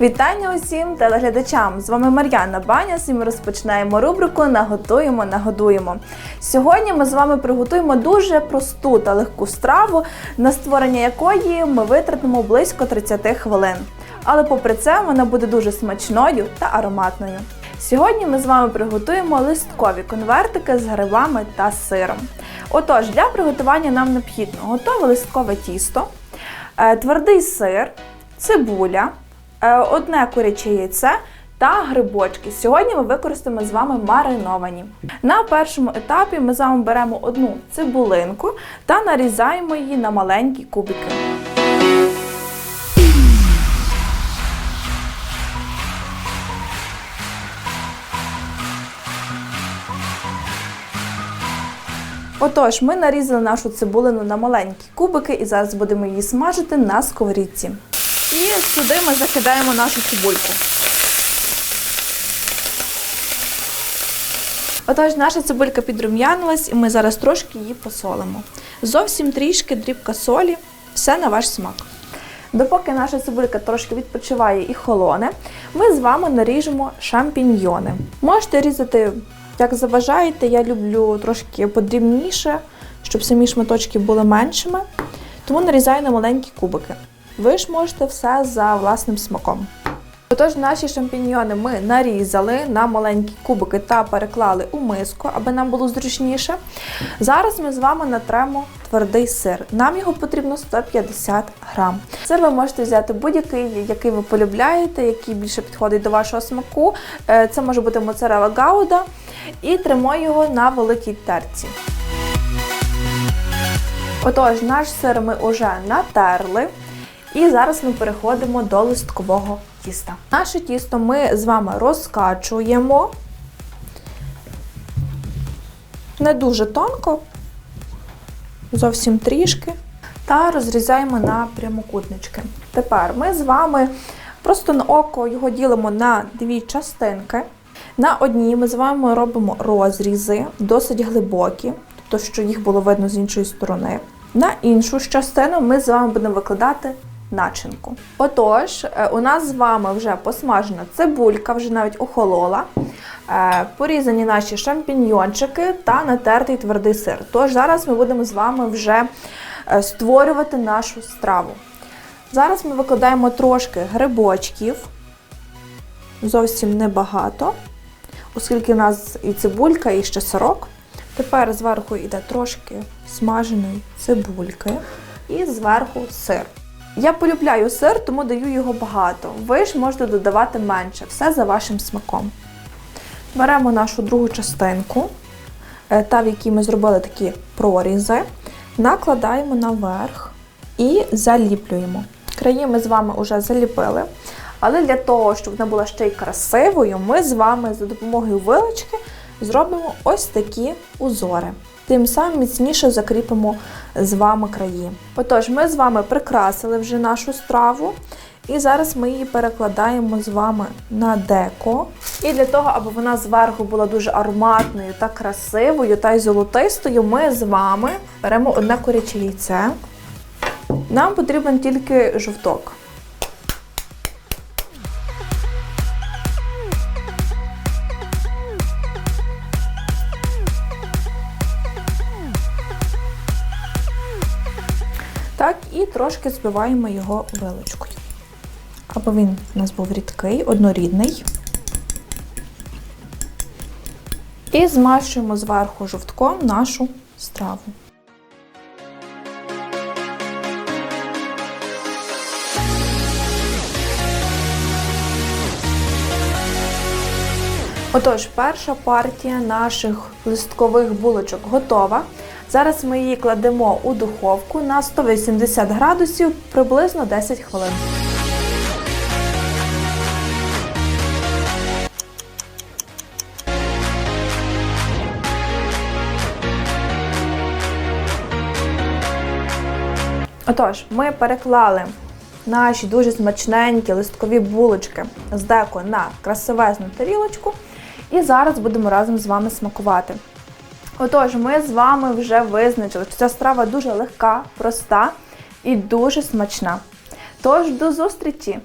Вітання усім телеглядачам! З вами Мар'яна Баняс і ми розпочинаємо рубрику Наготуємо, нагодуємо. Сьогодні ми з вами приготуємо дуже просту та легку страву, на створення якої ми витратимо близько 30 хвилин. Але попри це вона буде дуже смачною та ароматною. Сьогодні ми з вами приготуємо листкові конвертики з грибами та сиром. Отож, для приготування нам необхідно готове листкове тісто, е, твердий сир, цибуля, одне куряче яйце та грибочки. Сьогодні ми використаємо з вами мариновані. На першому етапі ми з вами беремо одну цибулинку та нарізаємо її на маленькі кубики. Отож, ми нарізали нашу цибулину на маленькі кубики і зараз будемо її смажити на сковорідці. І сюди ми закидаємо нашу цибульку. Отож, наша цибулька підрум'янилась, і ми зараз трошки її посолимо. Зовсім трішки дрібка солі, все на ваш смак. Допоки наша цибулька трошки відпочиває і холоне, ми з вами наріжемо шампіньйони. Можете різати як заважаєте, я люблю трошки подрібніше, щоб самі шматочки були меншими, тому нарізаю на маленькі кубики. Ви ж можете все за власним смаком. Отож, наші шампіньйони ми нарізали на маленькі кубики та переклали у миску, аби нам було зручніше. Зараз ми з вами натремо твердий сир. Нам його потрібно 150 грам. Сир ви можете взяти будь-який, який ви полюбляєте, який більше підходить до вашого смаку. Е, Це може бути моцарелла гауда. І тримо його на великій терці. Отож, наш сир ми вже натерли. І зараз ми переходимо до листкового тіста. Наше тісто ми з вами розкачуємо не дуже тонко, зовсім трішки, та розрізаємо на прямокутнички. Тепер ми з вами просто на око його ділимо на дві частинки. На одній ми з вами робимо розрізи, досить глибокі, тобто, що їх було видно з іншої сторони. На іншу частину ми з вами будемо викладати начинку. Отож, е, у нас з вами вже посмажена цибулька, вже навіть охолола, е, порізані наші шампіньйончики та натертий твердий сир. Тож зараз ми будемо з вами вже е, створювати нашу страву. Зараз ми викладаємо трошки грибочків, зовсім небагато, оскільки у нас і цибулька, і ще сирок. Тепер зверху йде трошки смаженої цибульки і зверху сир. Я полюбляю сир, тому даю його багато. Ви ж можете додавати менше, все за вашим смаком. Беремо нашу другу частинку, е, та в якій ми зробили такі прорізи, накладаємо наверх і заліплюємо. Краї ми з вами вже заліпили. Але для того, щоб вона була ще й красивою, ми з вами за допомогою вилочки зробимо ось такі узори. Тим самим міцніше закріпимо з вами краї. Отож, ми з вами прикрасили вже нашу страву, і зараз ми її перекладаємо з вами на деко. І для того, аби вона зверху була дуже ароматною та красивою та й золотистою, ми з вами беремо одне куряче яйце. Нам потрібен тільки жовток. Так, і трошки збиваємо його вилочкою. Аби він у нас був рідкий, однорідний. І змащуємо зверху жовтком нашу страву. Отож, перша партія наших листкових булочок готова. Зараз ми її кладемо у духовку на 180 градусів приблизно 10 хвилин. Отож, ми переклали наші дуже смачненькі листкові булочки з деко на красивезну тарілочку. І зараз будемо разом з вами смакувати. Отож, ми з вами вже визначили, що ця страва дуже легка, проста і дуже смачна. Тож до зустрічі!